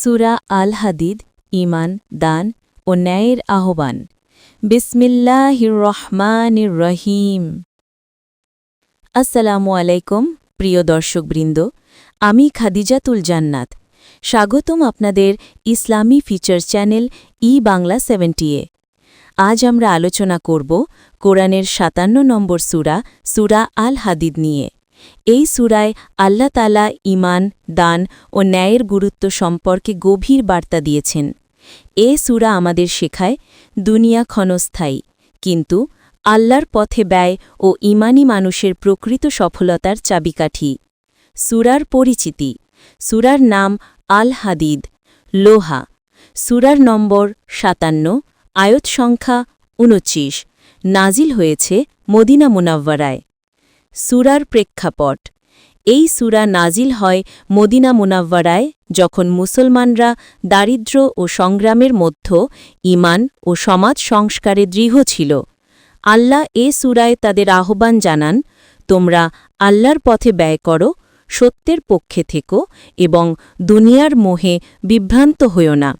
সুরা আল হাদিদ ইমান দান ও ন্যায়ের আহ্বান। বিসমিল্লাহির রহমানির রহিম। আসসালামু আলাইকুম, প্রিয় দর্শকবৃন্দ। আমি খাদিজাতুল জান্নাত। স্বাগতম আপনাদের ইসলামী ফিচার চ্যানেল ই বাংলা সেভেন্টিয়ে আজ আমরা আলোচনা করব কোরআনের সাতান্ন নম্বর সুরা সুরা আল হাদিদ নিয়ে। এই সুরায় আল্লাহ তালা ইমান দান ও ন্যায়ের গুরুত্ব সম্পর্কে গভীর বার্তা দিয়েছেন। এ সুরা আমাদের শেখায় দুনিয়া ক্ষণস্থায়ী, কিন্তু আল্লাহর পথে ব্যয় ও ইমানি মানুষের প্রকৃত সফলতার চাবিকাঠি। সুরার পরিচিতি, সুরার নাম আল হাদিদ, লোহা। সুরার নম্বর সাতান্ন, আয়ত সংখ্যা উনচিশ নাজিল হয়েছে মদিনা মুনাব্বারায় সুরার প্রেক্ষাপট। এই সুরা নাজিল হয় মদিনা মুনাব্বারায় যখন মুসলমানরা দারিদ্র্য ও সংগ্রামের মধ্য ইমান ও সমাজ সংস্কারে দৃঢ় ছিল। আল্লাহ এ সুরায় তাদের আহ্বান জানান, তোমরা আল্লাহর পথে ব্যয় করো, সত্যের পক্ষে থেকো এবং দুনিয়ার মোহে বিভ্রান্ত হইও না।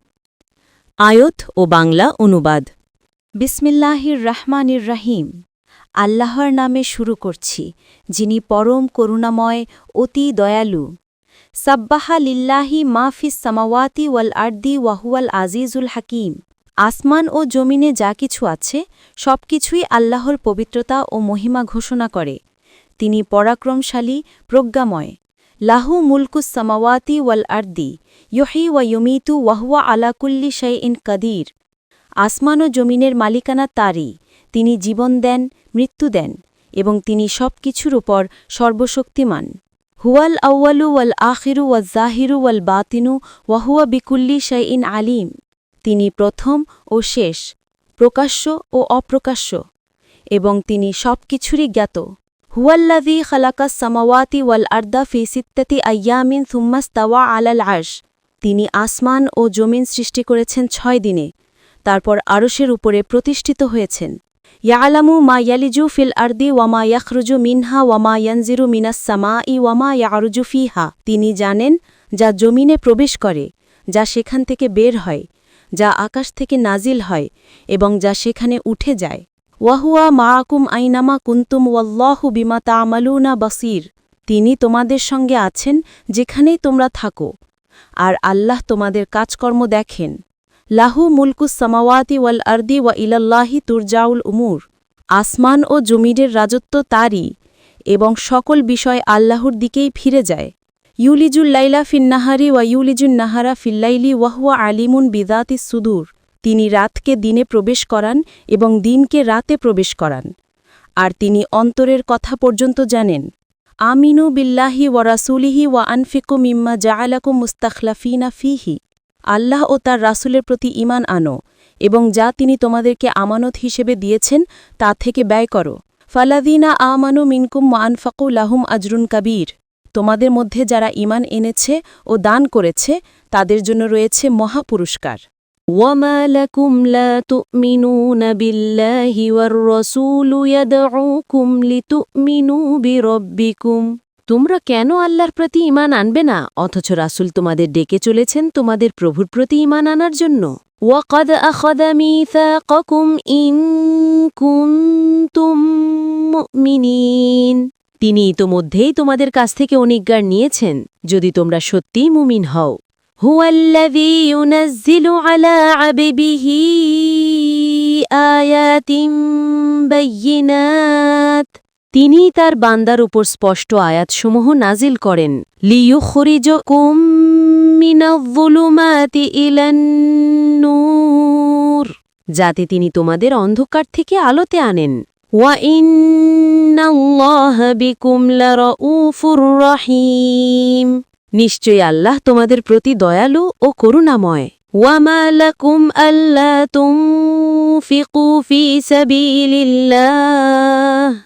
আয়ত ও বাংলা অনুবাদ। বিসমিল্লাহির রহমানির রাহিম। আল্লাহর নামে শুরু করছি, যিনি পরম করুণাময়, অতি দয়ালু। সাব্বাহা লিল্লাহি মাফিস সামাওয়াতি ওয়াল আর্দি ওয়াহুয়াল আজিজুল হাকিম। আসমান ও জমিনে যা কিছু আছে সব কিছুই আল্লাহর পবিত্রতা ও মহিমা ঘোষণা করে। তিনি পরাক্রমশালী, প্রজ্ঞাময়। লাহু মুলকুস সামাওয়াতি ওয়াল আর্দি ইয়হি ওয়া ইয়মিতু ওয়াহুয়া আলাকুল্লি শাই ইন কাদির। আসমান ও জমিনের মালিকানা তারই। তিনি জীবন দেন, মৃত্যু দেন এবং তিনি সব কিছুর উপর সর্বশক্তিমান। হুয়াল আউয়ালু ওয়াল আখিরু ওয়াল জাহিরু ওয়াল বাতিনু ওয়াহুয়া বিকুল্লি শাইইন আলিম। তিনি প্রথম ও শেষ, প্রকাশ্য ও অপ্রকাশ্য এবং তিনি সব কিছুরই জ্ঞাত। হুয়াল্লাভি খালাকাস সামাওয়াতি ওয়াল আর্দা ফি সিত্তাতি আয়ামিন সুম্মাস তাওয়া আলাল আর্শ। তিনি আসমান ও জমিন সৃষ্টি করেছেন ছয় দিনে, তারপর আরশের উপরে প্রতিষ্ঠিত হয়েছেন। ইয়ালামু মা ইয়ালিজু ফিল আর্দি ওয়ামা ইয়াখরুজু মিনহা ওয়ামা ইয়ানজিরু মিনাস সামা ই ওয়ামা ইয়ারুজু ফিহা তিনি জানেন, যা জমিনে প্রবেশ করে, যা সেখান থেকে বের হয়, যা আকাশ থেকে নাজিল হয় এবং যা সেখানে উঠে যায়। ওয়াহুয়া মাআকুম আইনামা কুন্তুম ওয়াল্লাহু বিমা তামালুনা বাসির। তিনি তোমাদের সঙ্গে আছেন, যেখানেই তোমরা থাকো। আর আল্লাহ তোমাদের কাজকর্ম দেখেন। লাহু মুলকুস সামাওয়াতি ওয়াল আর্দি ওয়া ইলাল্লাহি তুরজাউল উমুর। আসমান ও জমিরের রাজত্ব তারই এবং সকল বিষয় আল্লাহর দিকেই ফিরে যায়। ইউলিজুল লাইলা ফিন্নাহারি ওয়া ইউলিজুল নাহারা ফিল্লাইলি ওয়াহুয়া আলিমুন বিদাতি সুদূর। তিনি রাতকে দিনে প্রবেশ করান এবং দিনকে রাতে প্রবেশ করান। আর তিনি অন্তরের কথা পর্যন্ত জানেন। আমিনু বিল্লাহি ওয়া রাসুলিহি ওয়া আনফিকু মিম্মা জাআলাকুম মুস্তাখলাফিনা ফিহি। আল্লাহ ও তার রাসুলের প্রতি ইমান আনো এবং যা তিনি তোমাদেরকে আমানত হিসেবে দিয়েছেন তা থেকে ব্যয় করো ফালাদিনা আমানু মিনকুম মানফাকু লাহুম আজরুন কাবীর তোমাদের মধ্যে যারা ইমান এনেছে ও দান করেছে তাদের জন্য রয়েছে মহাপুরস্কার وما لكم لا تؤمنون بالله والرسول يدعوكم لتؤمنوا بربكم তোমরা কেন আল্লাহর প্রতি ইমান আনবে না? অথচ রাসুল তোমাদের ডেকে চলেছেন তোমাদের প্রভুর প্রতি ইমান আনার জন্য। ওয়াকাদ আখাদা মিথাকাকুম ইন কুনতুম মুমিনিন। তিনি ইতোমধ্যেই তোমাদের কাছ থেকে অনিজ্ঞার নিয়েছেন। যদি তোমরা সত্যিই মুমিন হও। হুয়াল্লাযী ইউনাজ্জিলু আলা আবদিহি আয়াতিন বায়্যিনাত তিনি তার বান্দার উপর স্পষ্ট আয়াতসমূহ নাজিল করেন। লিয়ুখরিজকুম মিনাজ্জুলুমাতি ইলান-নূর যাতে তিনি তোমাদের অন্ধকার থেকে আলোতে আনেন। ওয়া ইন্নাল্লাহা বিকুম লারাউফুর রহিম। নিশ্চয়ই আল্লাহ তোমাদের প্রতি দয়ালু ও করুণাময়। ওয়ামা লাকুম আল্লা তুনফিকু ফি সাবিলিল্লাহ।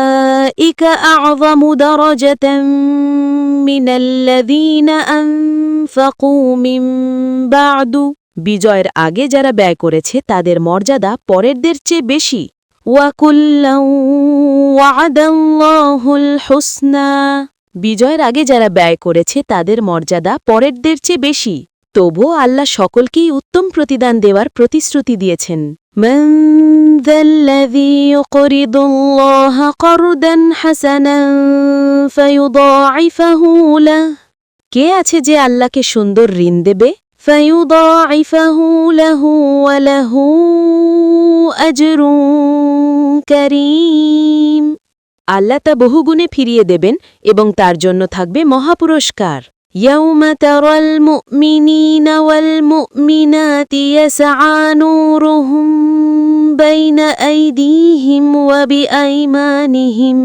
أولئك أعظم درجة من الذين أنفقوا من بعد বিজয়ের আগে যারা ব্যয় করেছে তাদের মর্যাদা পরেরদের চেয়ে বেশি وَكُلًّا وَعَدَ اللَّهُ الْحُسْنَى বিজয়ের আগে যারা ব্যয় করেছে তাদের মর্যাদা পরেরদের চেয়ে বেশি তবুও আল্লাহ সকলকেই উত্তম প্রতিদান দেওয়ার প্রতিশ্রুতি দিয়েছেন من ذا الذي يقرض الله قرضا حسنا فيضاعفه له কে আছে যে আল্লাহকে সুন্দর ঋণ দেবে فيضاعفه له وله أجر كريم আল্লাহ তা বহুগুণে ফিরিয়ে দেবেন এবং তার জন্য থাকবে মহাপুরস্কার يوم ترى المؤمنين والمؤمنات يسعى نورهم بين أيديهم وبأيمانهم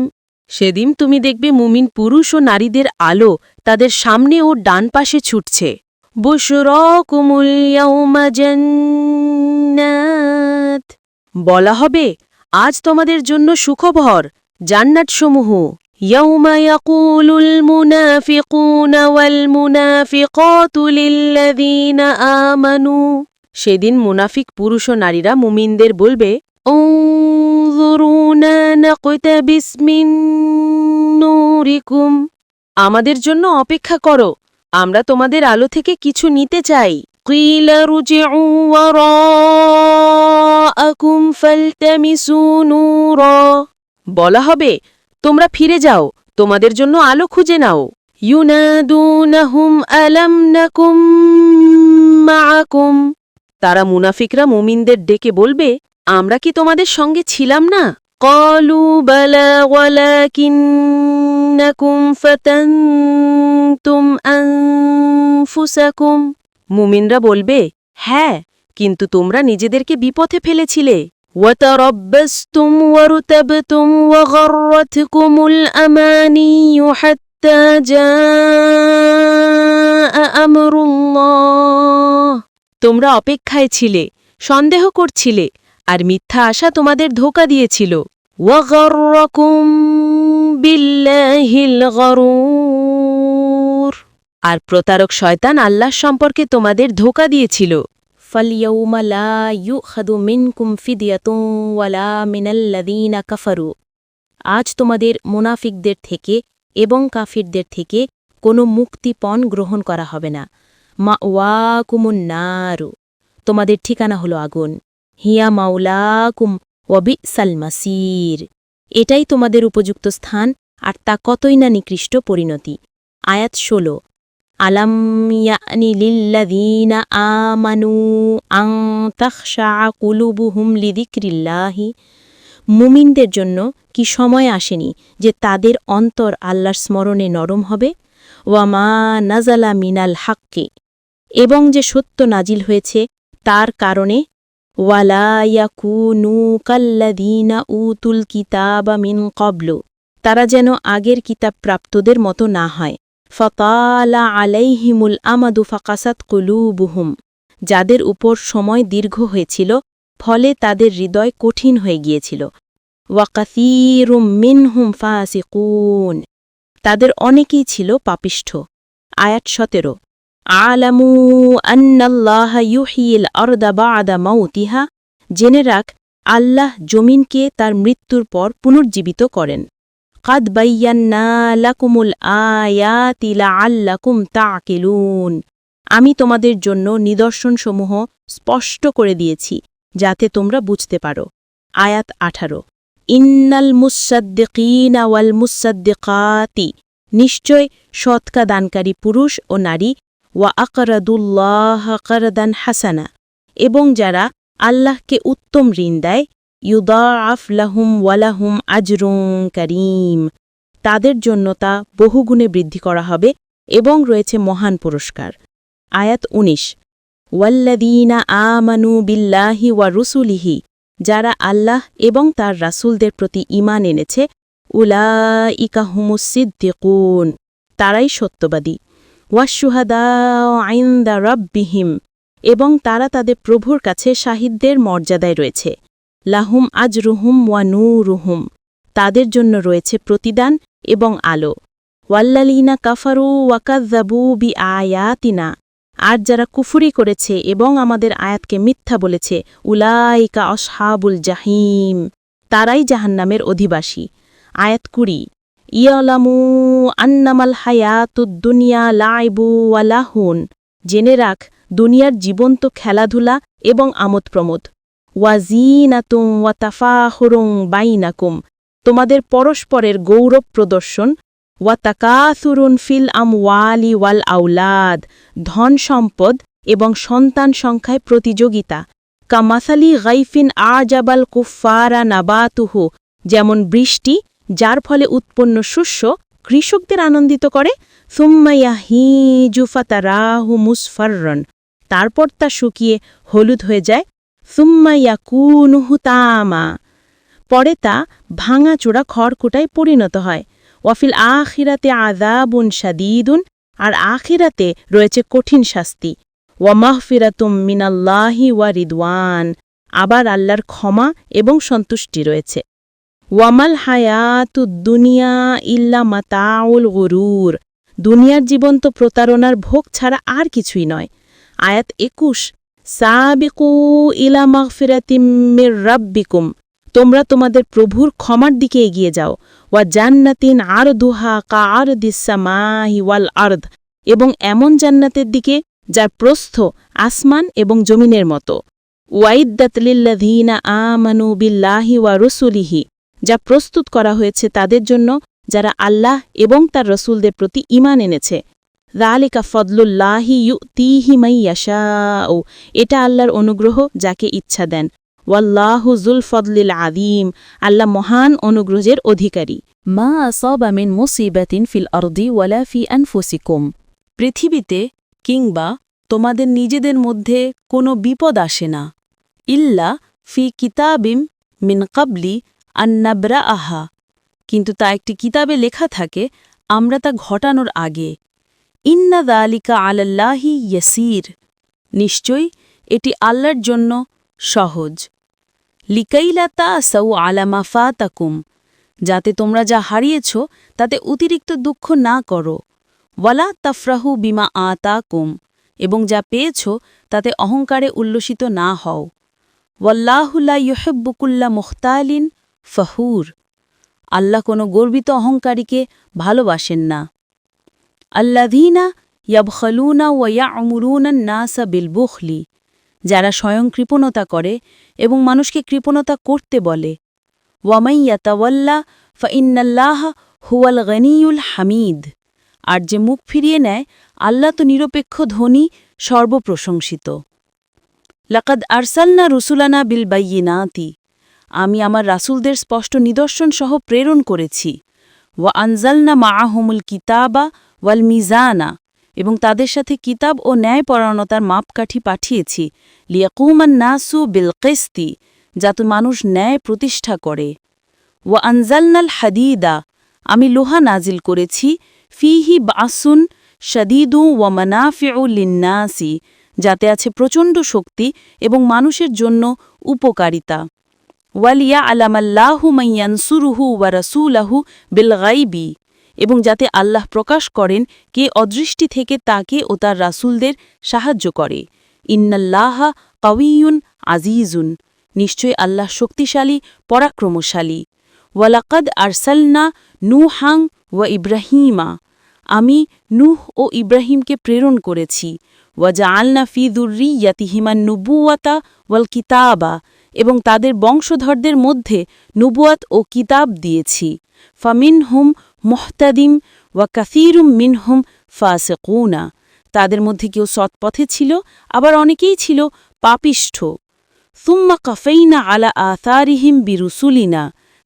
সেদিন তুমি দেখবে মুমিন পুরুষ ও নারীদের আলো তাদের সামনে ও ডান পাশে ছুটছে বুশরাকুমুল ইয়াউমা জান্নাত বলা হবে আজ তোমাদের জন্য সুখবর জান্নাতসমূহ يوم يقول المنافقون والمنافقات للذين آمنوا সেদিন মুনাফিক পুরুষ ও নারীরা মুমিনদের বলবে انظرونا نقتبس من نوركم আমাদের জন্য অপেক্ষা করো আমরা তোমাদের আলো থেকে কিছু নিতে চাই قيل رجعوا وراءكم فالتمسوا نورا বলা হবে তোমরা ফিরে যাও, তোমাদের জন্য আলো খুঁজে নাও। ইউনাদুনাহুম তারা মুনাফিকরা মুমিনদের ডেকে বলবে, আমরা কি তোমাদের সঙ্গে ছিলাম না? কলু বালা মুমিনরা বলবে হ্যাঁ কিন্তু তোমরা নিজেদেরকে বিপথে ফেলেছিলে। وتربستم وارتبتم وغرتكم الأماني حتى جاء أمر الله তোমরা অপেক্ষায় ছিলে সন্দেহ করছিলে আর মিথ্যা আশা তোমাদের ধোকা দিয়েছিল وغركم بالله الغرور আর প্রতারক শয়তান আল্লাহ সম্পর্কে তোমাদের ধোকা দিয়েছিল فاليوم لا يؤخذ منكم فدية ولا من الذين كفروا আজ তোমাদের মুনাফিকদের থেকে এবং কাফিরদের থেকে কোনো মুক্তিপণ গ্রহণ করা হবে না মা ওয়াকুমুন নারু তোমাদের ঠিকানা হলো আগুন হিয়া মাউলাকুম ওয়াবি সালমাসির এটাই তোমাদের উপযুক্ত স্থান আর তা কতই না নিকৃষ্ট পরিণতি আয়াত ষোলো আলাম ইয়ানি লিল্লাযীনা আমানু আং তাখশা কুলুবুহুম লিযিকরিল্লাহি। মুমিনদের জন্য কি সময় আসেনি যে তাদের অন্তর আল্লাহর স্মরণে নরম হবে? ওয়ামা নাজালা মিনাল হাক্কে। এবং যে সত্য নাজিল হয়েছে তার কারণে? ওয়ালায়াকুনু কাল্লাযীনা উতুল কিতাবা মিন কবলু তারা যেন আগের কিতাব প্রাপ্তদের মতো না হয়। ফতালা আলাইহিমুল আমাদু ফাকাসাত কুলুবুহুম। যাদের উপর সময় দীর্ঘ হয়েছিল, ফলে তাদের হৃদয় কঠিন হয়ে গিয়েছিল। ওয়াকাসিরুম মিনহুম ফাসিকুন। তাদের অনেকেই ছিল পাপিষ্ঠ। আয়াত সতেরো, আলামু আন্নাল্লাহ ইউহিল আরদা বাদা মাউতিহা। জেনে রাখ, আল্লাহ জমিনকে তার মৃত্যুর পর পুনর্জীবিত করেন। কাদ বাইয়ান্না লাকুমুল আয়াতি লাআল্লাকুম তাকিলুন আমি তোমাদের জন্য নিদর্শনসমূহ স্পষ্ট করে দিয়েছি, যাতে তোমরা বুঝতে পারো। আয়াত আঠারো। ইন্নাল মুসাদ্দিকিনা ওয়াল মুসাদ্দিকাতি। নিশ্চয় সৎকা দানকারী পুরুষ ও নারী। ওয়া আকরাদুল্লাহ কারদান হাসানা। এবং যারা আল্লাহকে উত্তম ঋণ দেয় ইউদাআফ লাহুম ওয়ালাহুম আজরুং করিম। তাদের জন্য তা বহুগুণে বৃদ্ধি করা হবে এবং রয়েছে মহান পুরস্কার। আয়াত ১৯ ওয়াল্লাদিনা আমানু বিল্লাহি ওয়া রুসুলিহি, যারা আল্লাহ এবং তার রাসূলদের প্রতি ঈমান এনেছে উলা ইকা হুমুসিদ্দিকুন তারাই সত্যবাদী। ওয়াশুহাদা আইন্দা রব্বিহিম, এবং তারা তাদের প্রভুর কাছে শাহিদদের মর্যাদায় রয়েছে। লাহুম আজ রুহুম ওয়া নূ রুহুম তাদের জন্য রয়েছে প্রতিদান এবং আলো। ওয়াল্লালিনা কাফারু ওয়াকাজ্জাবু বি আয়াতিনা আর যারা কুফুরি করেছে এবং আমাদের আয়াতকে মিথ্যা বলেছে, উলাইকা অসহাবুল জাহিম। তারাই জাহান্নামের অধিবাসী। আয়াত কুড়ি। ইয়ালামু আন্নামাল হায়াতুদ্দুনিয়া লাইবু ওয়ালাহুন জেনে রাখ, দুনিয়ার জীবন্ত খেলাধুলা এবং আমোদ প্রমোদ ওয়াজিনাতুম ওয়াতাফাহুরুং বাইনাকুম, তোমাদের পরস্পরের গৌরব প্রদর্শন ওয়াতাকাসুরুন ফিল আমওয়ালি ওয়াল আউলাদ ধন সম্পদ এবং সন্তান সংখ্যায় প্রতিযোগিতা। কামাসালি গাইফিন আজাবাল কুফারা নাবাতুহু, যেমন বৃষ্টি, যার ফলে উৎপন্ন শস্য কৃষকদের আনন্দিত করে। সুম্মাইয়াহিজুফাতারাহু মুসফাররন, তারপর তা শুকিয়ে হলুদ হয়ে যায়। সুম্মাইয়াকুনুহু তামা। পরে তা ভাঙা ভাঙাচোড়া খড়কুটায় পরিণত হয়। ওয়াফিল আখিরাতে আজাবুন শাদিদুন, আর আখিরাতে রয়েছে কঠিন শাস্তি। ওয়ামাহফিরাতুম মিনাল্লাহি ওয়া রিদওয়ান, আবার আল্লাহর ক্ষমা এবং সন্তুষ্টি রয়েছে। ওয়ামাল হায়াতু দুনিয়া ইল্লা মাতাউল গরুর, দুনিয়ার জীবন্ত প্রতারণার ভোগ ছাড়া আর কিছুই নয়। আয়াত একুশ সাবিকু ইলা মাগফিরাতিম মির রাব্বিকুম। তোমরা তোমাদের প্রভুর ক্ষমার দিকে এগিয়ে যাও। ওয়া জান্নাতিন আর দুহা কা আর দিসামাহি ওয়াল আর্দ। এবং এমন জান্নাতের দিকে যার প্রস্থ আসমান এবং জমিনের মতো। ওয়াইদ্দাতলিল্লাধীনা আমানু বিল্লাহি ওয়া রসুলিহি। যা প্রস্তুত করা হয়েছে তাদের জন্য, যারা আল্লাহ এবং তার রসুলদের প্রতি ইমান এনেছে। রালিকা ফদলুল্লাহি ইউ তিহি মাইয়াশাও এটা আল্লাহর অনুগ্রহ যাকে ইচ্ছা দেন। ওয়াল্লাহু জুল ফদলিল আদিম আল্লাহ মহান অনুগ্রহের অধিকারী। মা আসাবা মিন মুসিবাতিন ফিল আরদি ওয়ালা ফি আনফুসিকুম। পৃথিবীতে কিংবা তোমাদের নিজেদের মধ্যে কোনো বিপদ আসে না। ইল্লা ফি কিতাবিম মিন কাবলি আন্নাবরা আহা কিন্তু তা একটি কিতাবে লেখা থাকে, আমরা তা ঘটানোর আগে। ইন্না দালিকা আলাল্লাহি ইয়াসির। নিশ্চয়ই এটি আল্লাহর জন্য সহজ। লিকাইলাতা সৌ আলামা ফাতাকুম, যাতে তোমরা যা হারিয়েছ, তাতে অতিরিক্ত দুঃখ না করো। ওয়ালা তাফরাহু বিমা আতাকুম, এবং যা পেয়েছ, তাতে অহংকারে উল্লসিত না হও। ওয়াল্লাহুল্লা ইহেব্বুকুল্লা মুখতালিন ফহুর, আল্লাহ কোনো গর্বিত অহংকারীকে ভালোবাসেন না। আল্লাধীনা ইয়াবখলুনা ওয়া অমুরুনান নাসা বিলবুখলি, যারা স্বয়ং কৃপণতা করে এবং মানুষকে কৃপণতা করতে বলে। ওয়ামাইয়া তাওয়াল্লা ফাইন্নাল্লাহ হুয়াল গনিউল হামিদ, আর যে মুখ ফিরিয়ে নেয়, আল্লাহ তো নিরপেক্ষ ধনী, সর্বপ্রশংসিত। লাকাদ আরসালনা রুসুলানা বিল বাইয়িনাতি আমি আমার রাসুলদের স্পষ্ট নিদর্শন সহ প্রেরণ করেছি। ওয়া আনজালনা মাআহুমুল কিতাবা ওয়াল মিজানা, এবং তাদের সাথে কিতাব ও ন্যায়পরায়ণতার মাপকাঠি পাঠিয়েছি। লিয়াকুমান নাসু বিল কিস্তি, যাতে মানুষ ন্যায় প্রতিষ্ঠা করে। ওয়া আনজালনাল হাদিদা, আমি লোহা নাজিল করেছি। ফিহি বাসুন শাদিদু ওয়া মানাফিউ লিন্নাসি, যাতে আছে প্রচণ্ড শক্তি এবং মানুষের জন্য উপকারিতা। ওয়ালিয়া আলামাল্লাহু মাইয়ানসুরুহু ওয়া রাসূলাহু বিল এবং যাতে আল্লাহ প্রকাশ করেন কে অদৃষ্টি থেকে তাকে ও তার রাসূলদের সাহায্য করে। ইন্নাল্লাহা কাউইয়ুন আজিজুন। নিশ্চয় আল্লাহ শক্তিশালী, পরাক্রমশালী। ওয়ালাকাদ আরসালনা নুহাং ওয়া ইব্রাহিমা। আমি নুহ ও ইব্রাহিমকে প্রেরণ করেছি। ওয়াজা আলনা ফি দুর্রিয়াতিহিমান নুবুয়াতা ওয়াল কিতাবা। এবং তাদের বংশধরদের মধ্যে নুবুয়াত ও কিতাব দিয়েছি। ফামিন হুম মোহতাদিম ওয়া কাসিরুম মিনহুম ফাসেকুনা। তাদের মধ্যে কেউ সৎপথে ছিল, আবার অনেকেই ছিল পাপিষ্ঠ। সুম্মা কাফেইনা আলা আথারিহিম বিরুসুলিনা।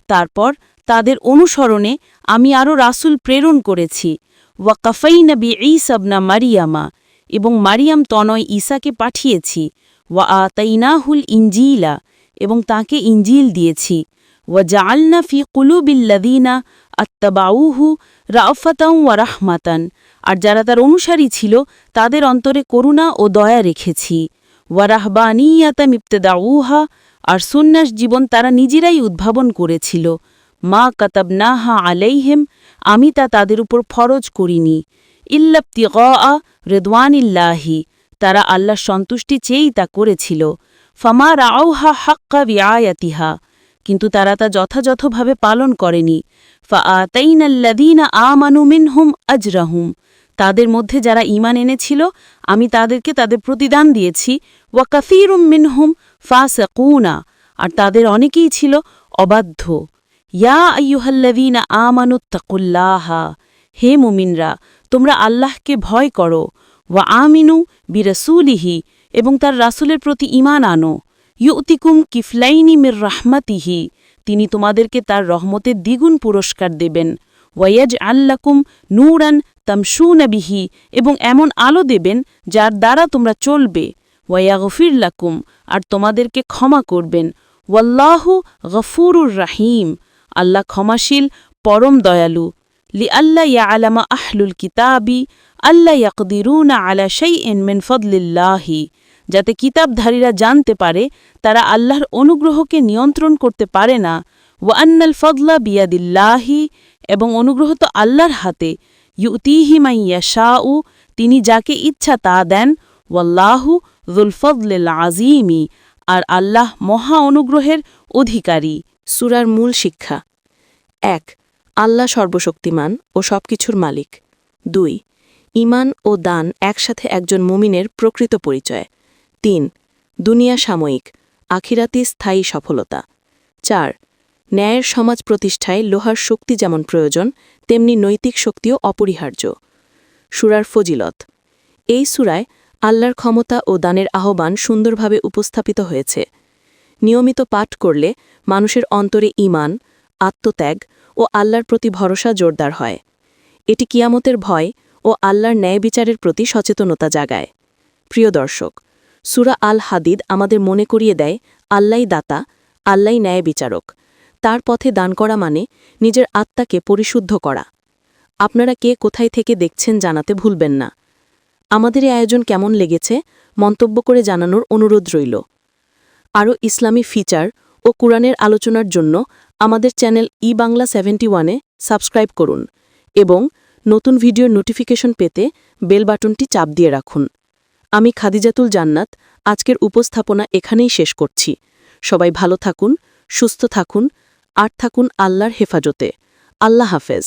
তারপর তাদের অনুসরণে আমি আরও রাসুল প্রেরণ করেছি। ওয়া কাফাইনা বি ঈসাবনা মারিয়ামা। এবং মারিয়াম তনয় ঈসাকে পাঠিয়েছি। ওয়া আতাইনাহুল ইঞ্জিলা এবং তাকে ইঞ্জিল দিয়েছি। ওয়া জাআলনা ফি কুলুবিল্লাদিনা আত্তাবাউহু রাফাতাও ওয়া রাহমাতান। আর যারা তার অনুসারী ছিল, তাদের অন্তরে করুণা ও দয়া রেখেছি। ওয়ারাহবানিয়াতাম ইবতেদাউহা আর সুন্নাস জীবন তারা নিজেরাই উদ্ভাবন করেছিল। মা কাতাবনাহা আলাইহেম, আমি তা তাদের উপর ফরজ করিনি। ইল্লাপ্তি আ রেদওয়ানিল্লাহি, তারা আল্লাহর সন্তুষ্টি চেয়েই তা করেছিল। ফামা রাউহা হাক্কা বিআয়াতিহা, কিন্তু তারা তা যথাযথভাবে পালন করেনি। আমানু মিনহুম আজরাহুম তাদের মধ্যে যারা ঈমান এনেছিল, আমি তাদেরকে তাদের প্রতিদান দিয়েছি। ওয়া কাফিরুম মিনহুম ফাসাকুনা আর তাদের অনেকেই ছিল অবাধ্য। ইয়া আইয়ুহাল্লাযীনা আমানুত্তাকুল্লাহা হে মুমিনরা, তোমরা আল্লাহকে ভয় করো। ওয়া আমিনু বিরসুলিহি এবং তার রাসুলের প্রতি ঈমান আনো। ইউতিকুম কিফলাইনি মির রাহমাতিহি তিনি তোমাদেরকে তার রহমতে দ্বিগুণ পুরস্কার দেবেন। ওয়াইয়াজ আল্লাকুম নূরান তামশুনা বিহি, এবং এমন আলো দেবেন যার দ্বারা তোমরা চলবে। ওয়াইয়াগফির লাকুম, আর তোমাদেরকে ক্ষমা করবেন। ওয়াল্লাহু গফুরুর রাহিম, আল্লাহ ক্ষমাশীল, পরম দয়ালু। লি আল্লাহ ইয়া আলামা আহলুল কিতাবি আল্লাহ ইয়াকদিরুনা আলা শাইইন মিন ফদলিল্লাহি। যাতে কিতাবধারীরা জানতে পারে, তারা আল্লাহর অনুগ্রহকে নিয়ন্ত্রণ করতে পারে না। ওয়ান্নাল ফদলা বিয়াদিল্লাহি, এবং অনুগ্রহ তো আল্লাহর হাতে। ইউতিহি মাইয়া শাউ তিনি যাকে ইচ্ছা তা দেন। ওয়াল্লাহু জুলফদলিল আজিমি আর আল্লাহ মহা অনুগ্রহের অধিকারী। সুরার মূল শিক্ষা। এক, আল্লাহ সর্বশক্তিমান ও সবকিছুর মালিক। দুই, ঈমান ও দান একসাথে একজন মুমিনের প্রকৃত পরিচয়। তিন, দুনিয়া সাময়িক, আখিরাতি স্থায়ী সফলতা। চার, ন্যায়ের সমাজ প্রতিষ্ঠায় লোহার শক্তি যেমন প্রয়োজন, তেমনি নৈতিক শক্তিও অপরিহার্য। সুরার ফজিলত, এই সুরায় আল্লাহর ক্ষমতা ও দানের আহ্বান সুন্দরভাবে উপস্থাপিত হয়েছে। নিয়মিত পাঠ করলে মানুষের অন্তরে ঈমান, আত্মত্যাগ ও আল্লাহর প্রতি ভরসা জোরদার হয়। এটি কিয়ামতের ভয় ও আল্লাহর ন্যায় বিচারের প্রতি সচেতনতা জাগায়। প্রিয় দর্শক সুরা আল হাদিদ আমাদের মনে করিয়ে দেয়, আল্লাই দাতা, আল্লাই ন্যায় বিচারক। তার পথে দান করা মানে নিজের আত্মাকে পরিশুদ্ধ করা। আপনারা কে কোথায় থেকে দেখছেন জানাতে ভুলবেন না। আমাদের এই আয়োজন কেমন লেগেছে মন্তব্য করে জানানোর অনুরোধ রইল। আরও ইসলামী ফিচার ও কুরআনের আলোচনার জন্য আমাদের চ্যানেল ই বাংলা সেভেন্টি ওয়ানে সাবস্ক্রাইব করুন এবং নতুন ভিডিওর নোটিফিকেশন পেতে বেল বাটনটি চাপ দিয়ে রাখুন। আমি খাদিজাতুল জান্নাত, আজকের উপস্থাপনা এখানেই শেষ করছি। সবাই ভালো থাকুন, সুস্থ থাকুন, আর থাকুন আল্লাহর হেফাজতে। আল্লাহ হাফেজ।